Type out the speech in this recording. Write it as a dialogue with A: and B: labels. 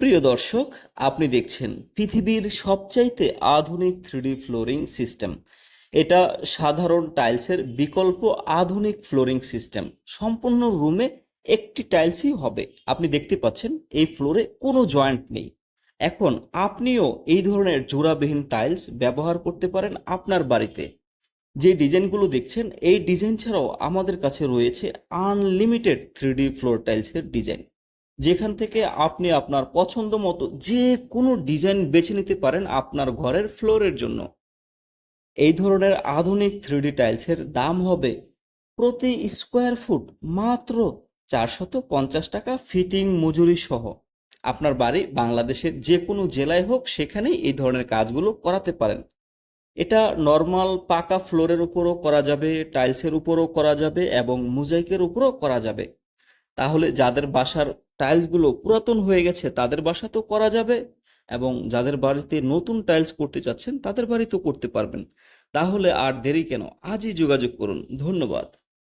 A: প্রিয় দর্শক, আপনি দেখছেন পৃথিবীর সবচাইতে আধুনিক থ্রিডি ফ্লোরিং সিস্টেম। এটা সাধারণ টাইলসের বিকল্প আধুনিক ফ্লোরিং সিস্টেম। সম্পূর্ণ রুমে একটি টাইলসই হবে। আপনি দেখতে পাচ্ছেন, এই ফ্লোরে কোনো জয়েন্ট নেই। এখন আপনিও এই ধরনের জোড়াবিহীন টাইলস ব্যবহার করতে পারেন আপনার বাড়িতে। যে ডিজাইনগুলো দেখছেন, এই ডিজাইন ছাড়াও আমাদের কাছে রয়েছে আনলিমিটেড থ্রিডি ফ্লোর টাইলসের ডিজাইন। যেখান থেকে আপনি আপনার পছন্দ মতো যে কোনো ডিজাইন বেছে নিতে পারেন আপনার ঘরের ফ্লোরের জন্য। এই ধরনের আধুনিক থ্রিডি টাইলসের দাম হবে প্রতি স্কোয়ার ফুট মাত্র চারশত পঞ্চাশ টাকা ফিটিং মজুরি সহ। আপনার বাড়ি বাংলাদেশের যে কোনো জেলায় হোক সেখানেই এই ধরনের কাজগুলো করাতে পারেন। এটা নর্মাল পাকা ফ্লোরের উপরও করা যাবে, টাইলসের উপরও করা যাবে এবং মোজাইকের উপরও করা যাবে। তাহলে যাদের বাসার টাইলসগুলো পুরাতন হয়ে গেছে, তাদের বাসা তো করা যাবে এবং যাদের বাড়িতে নতুন টাইলস করতে চাচ্ছেন, তাদের বাড়িতেও করতে পারবেন। তাহলে আর দেরি কেন? আজই যোগাযোগ করুন। ধন্যবাদ।